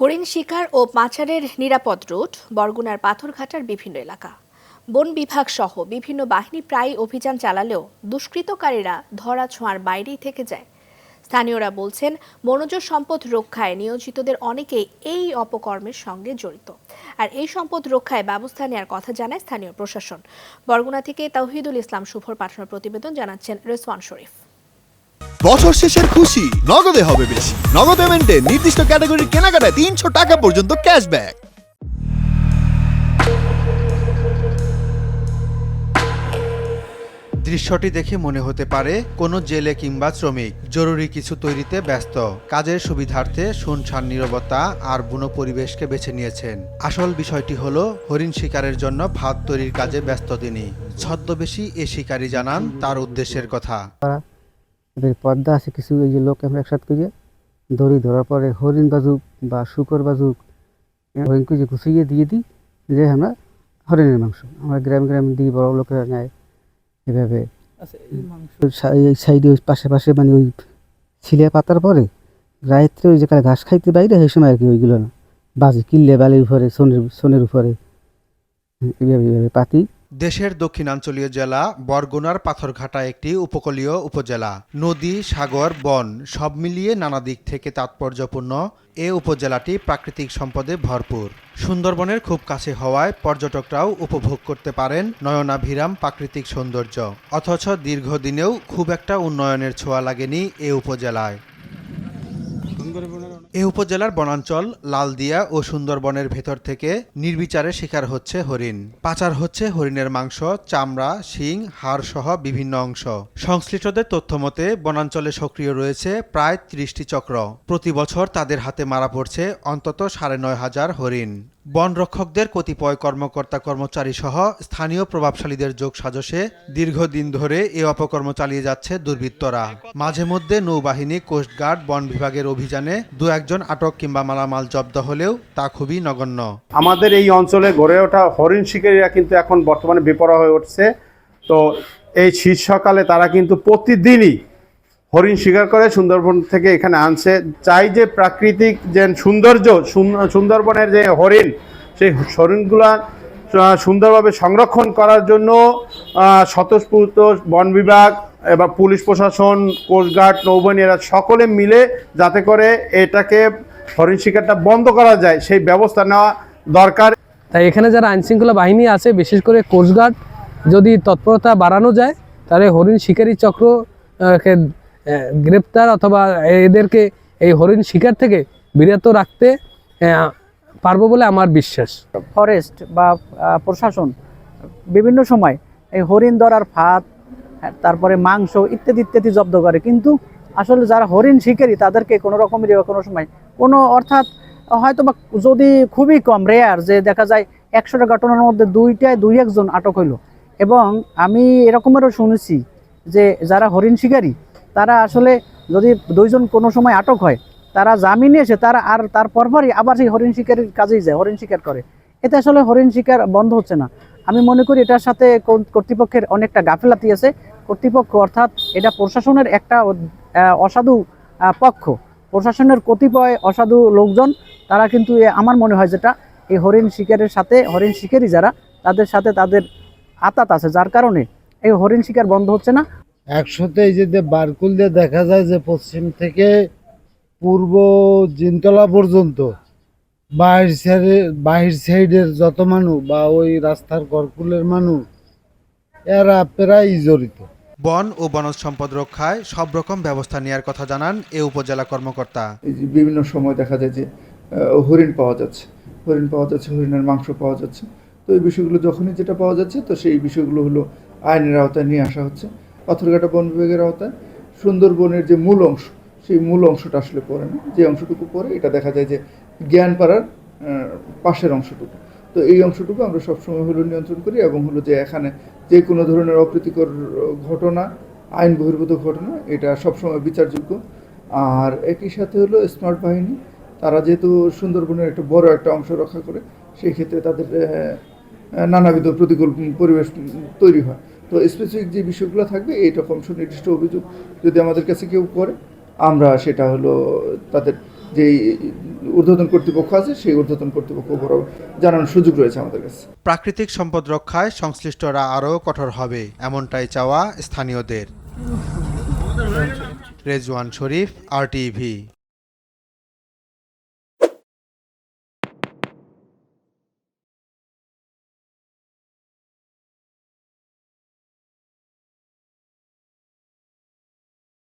হরিণ শিকার ও পাচারের নিরাপদ রুট, বরগুনার পাথরঘাটার বিভিন্ন এলাকা। বন বিভাগ সহ বিভিন্ন বাহিনী প্রায় অভিযান চালালেও দুষ্কৃতকারীরা ধরা ছোঁয়ার বাইরেই থেকে যায়। স্থানীয়রা বলছেন, বনজ সম্পদ রক্ষায় নিয়োজিতদের অনেকেই এই অপকর্মের সঙ্গে জড়িত। আর এই সম্পদ রক্ষায় ব্যবস্থা নেওয়ার কথা জানায় স্থানীয় প্রশাসন। বরগুনা থেকে তাওহিদুল ইসলাম শুভর পাঠানোর প্রতিবেদন জানাচ্ছেন রেসওয়ান শরীফ। বছর শেষের খুশি। নগদে হবে বেশি। নগদ পেমেন্টে নির্দিষ্ট ক্যাটাগরির কেনাকাটায় তিনশো টাকা পর্যন্ত ক্যাশব্যাক দৃশ্যটি দেখে মনে হতে পারে কোনো জেলে কিংবা শ্রমিক। জরুরি কিছু তৈরিতে ব্যস্ত। কাজের সুবিধার্থে শুনশান নীরবতা আর বুনো পরিবেশকে বেছে নিয়েছেন। আসল বিষয়টি হলো হরিণ শিকারের জন্য ভাত তৈরির কাজে ব্যস্ত তিনি। ছদ্মবেশী এ শিকারী জানান তার উদ্দেশ্যের কথা। এদের পর্দা আছে কিছু এই যে লোক আমরা একসাথে করে দড়ি ধরার পরে হরিণ বাজুক বা শুকর বাজুক হরিণকে যে গুছিয়ে দিয়ে দিই যে আমরা হরিণের মাংস। আমরা গ্রাম গ্রাম দিই বড় লোকেরা নেয় এভাবে। এই সাইডে ওই পাশে পাশে মানে ওই ছিলে পাতার পরে রাত্রে ওই যেখানে ঘাস খাইতে বাইরে সেই সময় আর কি ওইগুলো না বাজে কিল্লে বালির উপরে সোনের সোনের উপরে। এইভাবে এইভাবে পাতি। দেশের দক্ষিণাঞ্চলীয় জেলা বরগুনার পাথরঘাটা একটি উপকূলীয় উপজেলা। নদী, সাগর, বন সব মিলিয়ে নানা দিক থেকে তাৎপর্যপূর্ণ। এ উপজেলাটি প্রাকৃতিক সম্পদে ভরপুর। সুন্দরবনের খুব কাছে হওয়ায় পর্যটকরাও উপভোগ করতে পারেন নয়নাভিরাম প্রাকৃতিক সৌন্দর্য। অথচ দীর্ঘদিনেও খুব একটা উন্নয়নের ছোঁয়া লাগেনি এ উপজেলায়। এ উপজেলার বনাঞ্চল লালদিয়া ও সুন্দরবনের ভেতর থেকে নির্বিচারে শিকার হচ্ছে হরিণ। পাচার হচ্ছে হরিণের মাংস, চামড়া, শিং, হাড় সহ বিভিন্ন অংশ। সংশ্লিষ্টদের তথ্য মতে, বনাঞ্চলে সক্রিয় রয়েছে প্রায় ত্রিশটি চক্র। প্রতি বছর তাদের হাতে মারা পড়ছে অন্তত সাড়ে নয় হাজার হরিণ। বন রক্ষকদের কতিপয় কর্মকর্তা কর্মচারী সহ স্থানীয় প্রভাবশালীদের যোগ সাজসে দীর্ঘদিন ধরে এ অপকর্ম চালিয়ে যাচ্ছে দুর্বৃত্তরা। মাঝে মধ্যে নৌবাহিনী কোস্টগার্ড বন বিভাগের অভিযানে দু একজন আটক কিংবা মালামাল জব্দ হলেও তা খুবই নগণ্য। আমাদের এই অঞ্চলে গড়ে ওঠা হরিণ শিকারীরা কিন্তু এখন বর্তমানে বেপরোয়া হয়ে উঠছে। তো এই শীত সকালে তারা কিন্তু প্রতিদিনই হরিণ শিকার করে, সুন্দরবন থেকে এখানে আনছে। চাই যে প্রাকৃতিক যে সৌন্দর্য, সুন- সুন্দরবনের যে হরিণ, সেই হরিণগুলা সুন্দরভাবে সংরক্ষণ করার জন্য স্বতঃস্ফূর্ত বন বিভাগ, এবার পুলিশ প্রশাসন কোস্টগার্ড নৌবাহিনী, এরা সকলে মিলে যাতে করে এটাকে হরিণ শিকারটা বন্ধ করা যায়, সেই ব্যবস্থা নেওয়া দরকার। তাই এখানে যারা আইনশৃঙ্খলা বাহিনী আছে, বিশেষ করে কোস্টগার্ড যদি তৎপরতা বাড়ানো যায়, তাহলে হরিণ শিকারী চক্র গ্রেপ্তার অথবা এদেরকে এই হরিণ শিকার থেকে বিরত রাখতে পারব বলে আমার বিশ্বাস। ফরেস্ট বা প্রশাসন বিভিন্ন সময় এই হরিণ ধরার ফাঁদ হ্যাঁ, তারপরে মাংস ইত্যাদি ইত্যাদি জব্দ করে। কিন্তু আসলে যারা হরিণ শিকারী তাদেরকে কোনো রকমের বা কোনো সময় কোনো অর্থাৎ হয়তো বা যদি খুবই কম রেয়ার যে দেখা যায় একশোটা ঘটনার মধ্যে দুইটায় দুই একজন আটক হইল। এবং আমি এরকমেরও শুনেছি যে যারা হরিণ শিকারী তারা আসলে যদি দুইজন কোনো সময় আটক হয়, তারা জামিনে এসে তারা আর তার পরপরই আবার সেই হরিণ শিকারের কাজেই যায়, হরিণ শিকার করে। এতে আসলে হরিণ শিকার বন্ধ হচ্ছে না। আমি মনে করি এটার সাথে কর্তৃপক্ষের অনেকটা গাফিলাতি আছে। কর্তৃপক্ষ অর্থাৎ এটা প্রশাসনের একটা অসাধু পক্ষ। প্রশাসনের কতিপয় অসাধু লোকজন, তারা কিন্তু আমার মনে হয় যেটা, এই হরিণ শিকারের সাথে, হরিণ শিকারী যারা, তাদের সাথে তাদের আতাত আছে, যার কারণে এই হরিণ শিকার বন্ধ হচ্ছে না। একসাথে এই যে বারকুল দিয়ে দেখা যায় যে পশ্চিম থেকে পূর্ব জিনতলা পর্যন্ত বাহির সাইডে বাহির সাইডের যত মানুষ বা ওই রাস্তার গড়কুলের মানুষ এরা প্রায় জড়িত। বন ও বনজ সম্পদ রক্ষায় সব রকম ব্যবস্থা নেওয়ার কথা জানান এ উপজেলা কর্মকর্তা। এই যে বিভিন্ন সময় দেখা যায় যে হরিণ পাওয়া যাচ্ছে। হরিণ পাওয়া যাচ্ছে হরিণের মাংস পাওয়া যাচ্ছে। তো এই বিষয়গুলো যখনই যেটা পাওয়া যাচ্ছে তো সেই বিষয়গুলো হলো আইনের আওতায় নিয়ে আসা হচ্ছে। পাথরঘাটা বন বিভাগের আওতায় সুন্দরবনের যে মূল অংশ, সেই মূল অংশটা আসলে পড়ে না। যে অংশটুকু পড়ে, এটা দেখা যায় যে জ্ঞানপাড়ার পাশের অংশটুকু। তো এই অংশটুকু আমরা সবসময় হলো নিয়ন্ত্রণ করি এবং হলো যে এখানে যে কোনো ধরনের অপ্রীতিকর ঘটনা আইন বহির্ভূত ঘটনা, এটা সবসময় বিচারযোগ্য। আর একই সাথে হলো স্মার্ট বাহিনী, তারা যেহেতু সুন্দরবনের একটা বড় একটা অংশ রক্ষা করে, সেই ক্ষেত্রে তাদের নানাবিধ প্রতিকূল পরিবেশ তৈরি হয়। তো স্পেসিফিক যে বিষয়গুলো থাকবে এইরকম সুনির্দিষ্ট অভিযোগ যদি আমাদের কাছে কেউ করে, আমরা সেটা হলো তাদের যেই ঊর্ধ্বতন কর্তৃপক্ষ আছে, সেই ঊর্ধ্বতন কর্তৃপক্ষ বড় জানানোর সুযোগ রয়েছে আমাদের কাছে। প্রাকৃতিক সম্পদ রক্ষায় সংশ্লিষ্টরা আরও কঠোর হবে, এমনটাই চাওয়া স্থানীয়দের। রেজওয়ান শরীফ আর